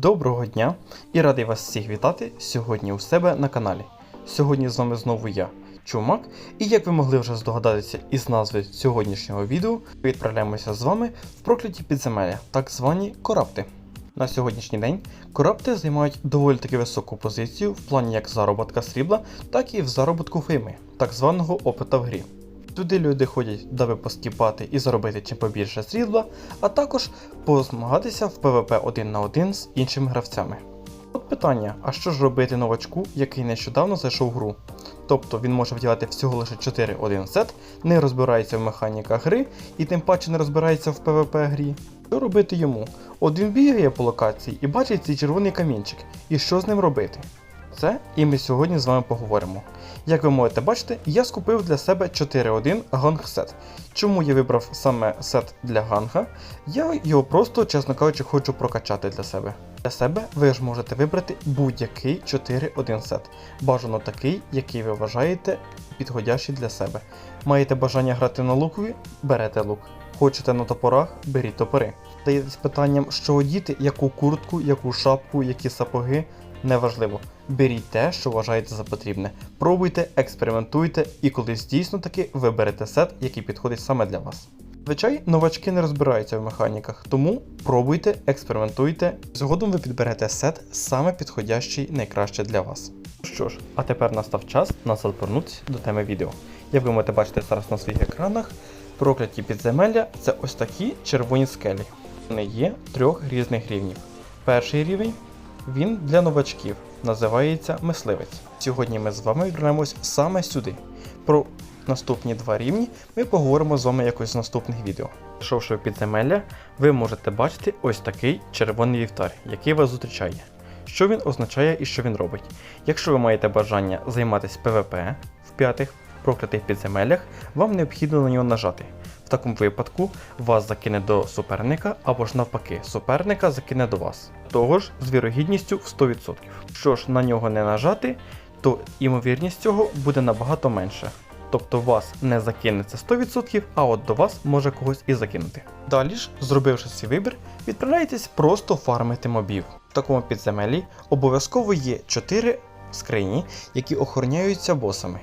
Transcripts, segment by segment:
Доброго дня і радий вас всіх вітати сьогодні у себе на каналі. Сьогодні з вами знову я, Чумак, і як ви могли вже здогадатися із назви сьогоднішнього відео, відправляємося з вами в прокляті підземелля, так звані корапти. На сьогоднішній день корапти займають доволі таки високу позицію в плані як заробітка срібла, так і в заробітку фейми, так званого опита в грі. Туди люди ходять, даби поскіпати і заробити чим побільше срібла, а також позмагатися в ПВП 1 на 1 з іншими гравцями. От питання: а що ж робити новачку, який нещодавно зайшов в гру? Тобто він може вділати всього лише 4-1 сет, не розбирається в механіках гри і тим паче не розбирається в ПВП грі. Що робити йому? От він бігає по локації і бачить цей червоний камінчик. І що з ним робити? Це і ми сьогодні з вами поговоримо. Як ви можете бачити, я скупив для себе 4.1 ганг сет. Чому я вибрав саме сет для ганга? Я його просто, чесно кажучи, хочу прокачати для себе. Для себе ви ж можете вибрати будь-який 4.1 сет. Бажано такий, який ви вважаєте підходящий для себе. Маєте бажання грати на лукові? Берете лук. Хочете на топорах? Беріть топори. Даєтесь питанням, що одіти, яку куртку, яку шапку, які сапоги. Неважливо. Беріть те, що вважаєте за потрібне. Пробуйте, експериментуйте і колись дійсно таки виберете сет, який підходить саме для вас. Звичай, новачки не розбираються в механіках, тому пробуйте, експериментуйте. Згодом ви підберете сет саме підходящий найкраще для вас. Що ж, а тепер настав час назад повернутися до теми відео. Як ви можете бачити зараз на своїх екранах, прокляті підземелля це ось такі червоні скелі. Вони є трьох різних рівнів. Перший рівень він для новачків, називається мисливець. Сьогодні ми з вами відберемось саме сюди. Про наступні два рівні ми поговоримо з вами якось з наступних відео. Пішовши в підземелля, ви можете бачити ось такий червоний вівтар, який вас зустрічає. Що він означає і що він робить? Якщо ви маєте бажання займатися ПВП в п'ятих проклятих підземеллях, вам необхідно на нього нажати. В такому випадку вас закине до суперника або ж навпаки, суперника закине до вас. Того ж з вірогідністю в 100%. Що ж на нього не нажати, то імовірність цього буде набагато менше. Тобто вас не закине це 100%, а от до вас може когось і закинути. Далі ж, зробивши свій вибір, відправляєтесь просто фармити мобів. В такому підземеллі обов'язково є 4 скрині, які охороняються босами.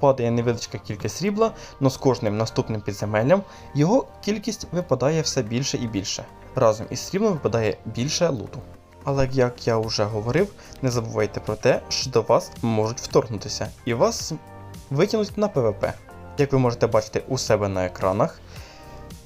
Падає невеличка кількість срібла, але з кожним наступним підземеллям його кількість випадає все більше і більше. Разом із сріблом випадає більше луту. Але як я вже говорив, не забувайте про те, що до вас можуть вторгнутися і вас витягнуть на ПВП. Як ви можете бачити у себе на екранах,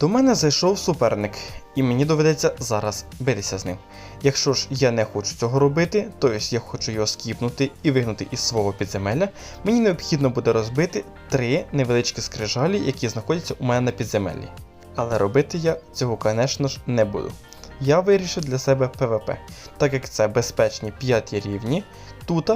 до мене зайшов суперник, і мені доведеться зараз битися з ним. Якщо ж я не хочу цього робити, тобто я хочу його скіпнути і вигнути із свого підземелля, мені необхідно буде розбити три невеличкі скрижалі, які знаходяться у мене на підземеллі. Але робити я цього, звісно ж, не буду. Я вирішив для себе ПВП, так як це безпечні 5 рівні, тут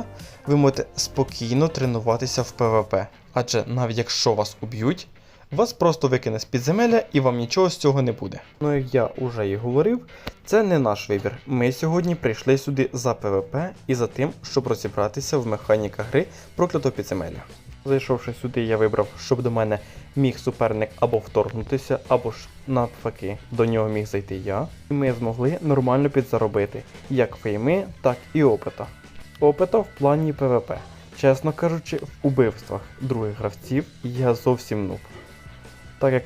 ви можете спокійно тренуватися в ПВП, адже навіть якщо вас уб'ють, вас просто викине з підземелля і вам нічого з цього не буде. Ну як я вже і говорив, це не наш вибір. Ми сьогодні прийшли сюди за ПВП і за тим, щоб розібратися в механіках гри проклятого підземелля. Зайшовши сюди, я вибрав, щоб до мене міг суперник або вторгнутися, або ж навпаки, до нього міг зайти я. І ми змогли нормально підзаробити як фейми, так і опита. Опита в плані ПВП. Чесно кажучи, в убивствах других гравців я зовсім нуб. Так як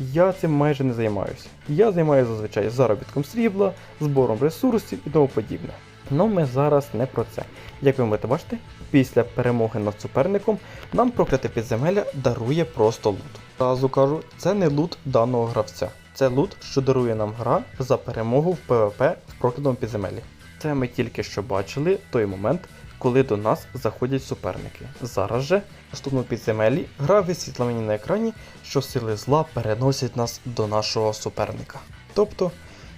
я цим майже не займаюся. Я займаюся зазвичай заробітком срібла, збором ресурсів і тому подібне. Ну ми зараз не про це. Як ви можете бачити, після перемоги над суперником нам прокляте підземелля дарує просто лут. Зразу кажу, це не лут даного гравця. Це лут, що дарує нам гра за перемогу в ПВП в проклятому підземеллі. Це ми тільки що бачили той момент, коли до нас заходять суперники. Зараз же, в наступному підземеллі, гра висвітла мені на екрані, що сили зла переносять нас до нашого суперника. Тобто,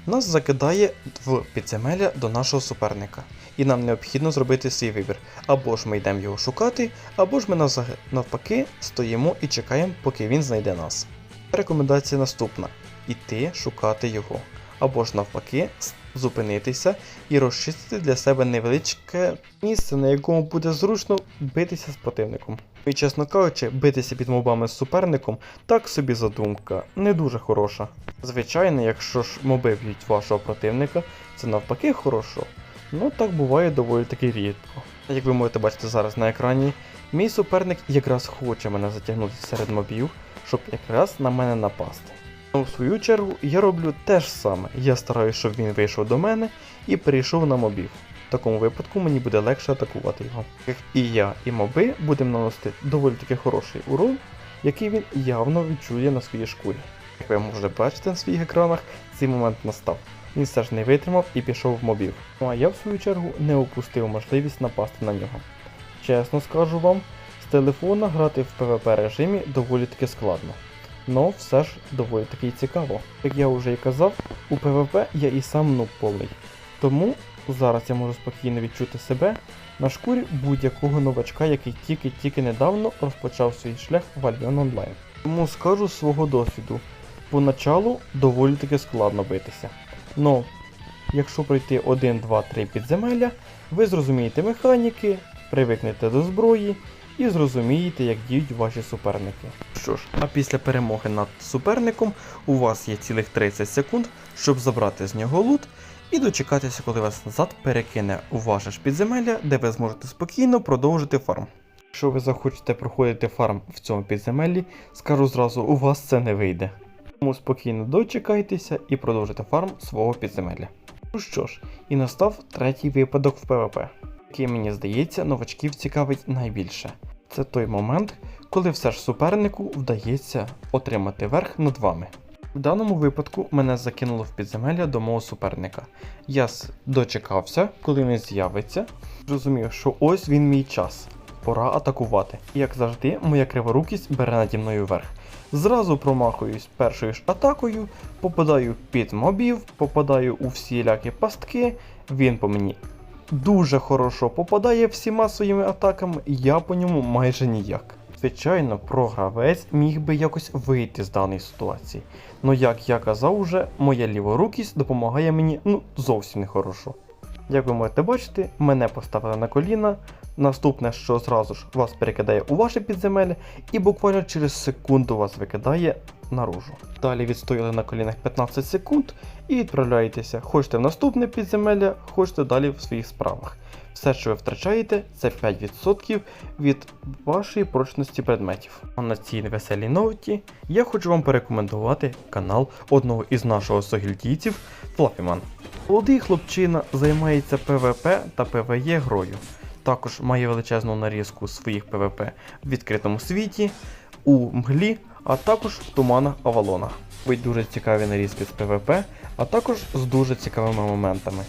нас закидає в підземелля до нашого суперника, і нам необхідно зробити свій вибір. Або ж ми йдемо його шукати, або ж ми навпаки стоїмо і чекаємо, поки він знайде нас. Рекомендація наступна: іти шукати його, або ж навпаки, зупинитися і розчистити для себе невеличке місце, на якому буде зручно битися з противником. І чесно кажучи, битися під мобами з суперником так собі задумка, не дуже хороша. Звичайно, якщо ж моби б'ють вашого противника, це навпаки хорошо. Ну так буває доволі таки рідко. Як ви можете бачити зараз на екрані, мій суперник якраз хоче мене затягнути серед мобів, щоб якраз на мене напасти. Ну, в свою чергу я роблю те ж саме. Я стараюся, щоб він вийшов до мене і перейшов на мобів. В такому випадку мені буде легше атакувати його. І я, і моби будемо наносити доволі таки хороший урон, який він явно відчує на своїй шкурі. Як ви можете бачити на своїх екранах, цей момент настав. Він все ж не витримав і пішов в мобів. Ну а я в свою чергу не опустив можливість напасти на нього. Чесно скажу вам, з телефона грати в PvP режимі доволі таки складно. Но все ж доволі таки цікаво. Як я вже і казав, у PvP я і сам нуб повний. Тому зараз я можу спокійно відчути себе на шкурі будь-якого новачка, який тільки-тільки недавно розпочав свій шлях в Albion Online. Тому скажу свого досвіду, поначалу доволі таки складно битися. Но якщо пройти 1, 2, 3 підземелля, ви зрозумієте механіки, привикнете до зброї і зрозумієте, як діють ваші суперники. Що ж, а після перемоги над суперником у вас є цілих 30 секунд, щоб забрати з нього лут і дочекатися, коли вас назад перекине у ваше ж підземелля, де ви зможете спокійно продовжити фарм. Якщо ви захочете проходити фарм в цьому підземеллі, скажу зразу, у вас це не вийде. Тому спокійно дочекайтеся і продовжите фарм свого підземелля. Ну що ж, і настав третій випадок в ПВП, який мені здається новачків цікавить найбільше. Це той момент, коли все ж супернику вдається отримати верх над вами. В даному випадку мене закинуло в підземелля до мого суперника. Я дочекався, коли він з'явиться, зрозумів, що ось він мій час. Пора атакувати. І як завжди, моя криворукість бере наді мною верх. Зразу промахуюсь першою ж атакою, попадаю під мобів, попадаю у всілякі пастки, він по мені дуже хорошо попадає всіма своїми атаками, я по ньому майже ніяк. Звичайно, програвець міг би якось вийти з даної ситуації. Ну як я казав уже, моя ліворукість допомагає мені ну зовсім не хорошо. Як ви можете бачити, мене поставили на коліна. Наступне, що зразу ж вас перекидає у ваше підземелля, і буквально через секунду вас викидає наружу. Далі відстояли на колінах 15 секунд і відправляєтеся. Хочете в наступне підземелля, хочете далі в своїх справах. Все, що ви втрачаєте, це 5% від вашої прочності предметів. А на цій веселій ноті я хочу вам порекомендувати канал одного із нашого согільдійців Флафіман. Молодий хлопчина займається ПВП та ПВЕ грою. Також має величезну нарізку своїх ПВП в відкритому світі, у мглі, а також в туманах Авалона. Робить дуже цікаві нарізки з ПВП, а також з дуже цікавими моментами.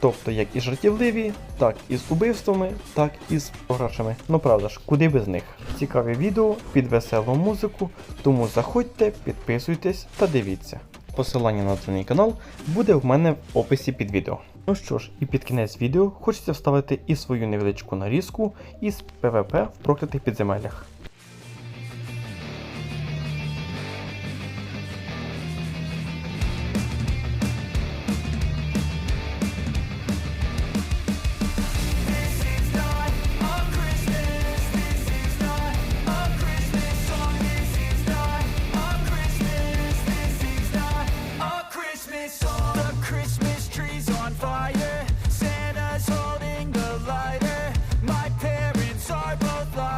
Тобто як і жартівливі, так і з убивствами, так і з програшами. Ну правда ж, куди без них. Цікаві відео під веселу музику, тому заходьте, підписуйтесь та дивіться. Посилання на даний канал буде в мене в описі під відео. Ну що ж, і під кінець відео хочеться вставити і свою невеличку нарізку із ПВП в проклятих підземеллях.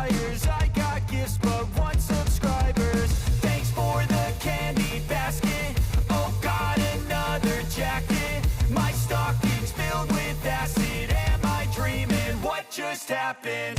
Both. I got gifts, but one subscribers. Thanks for the candy basket. Oh, got another jacket. My stocking's filled with acid. Am I dreaming? What just happened?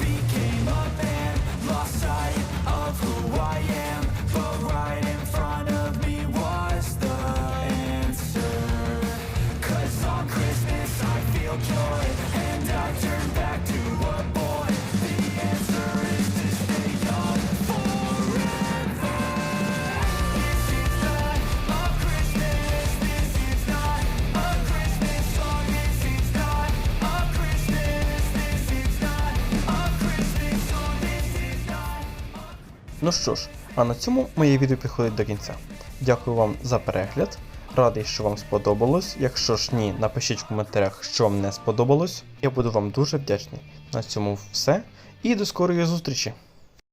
Ну що ж, а на цьому моє відео підходить до кінця. Дякую вам за перегляд. Радий, що вам сподобалось. Якщо ж ні, напишіть в коментарях, що вам не сподобалось. Я буду вам дуже вдячний. На цьому все і до скорої зустрічі!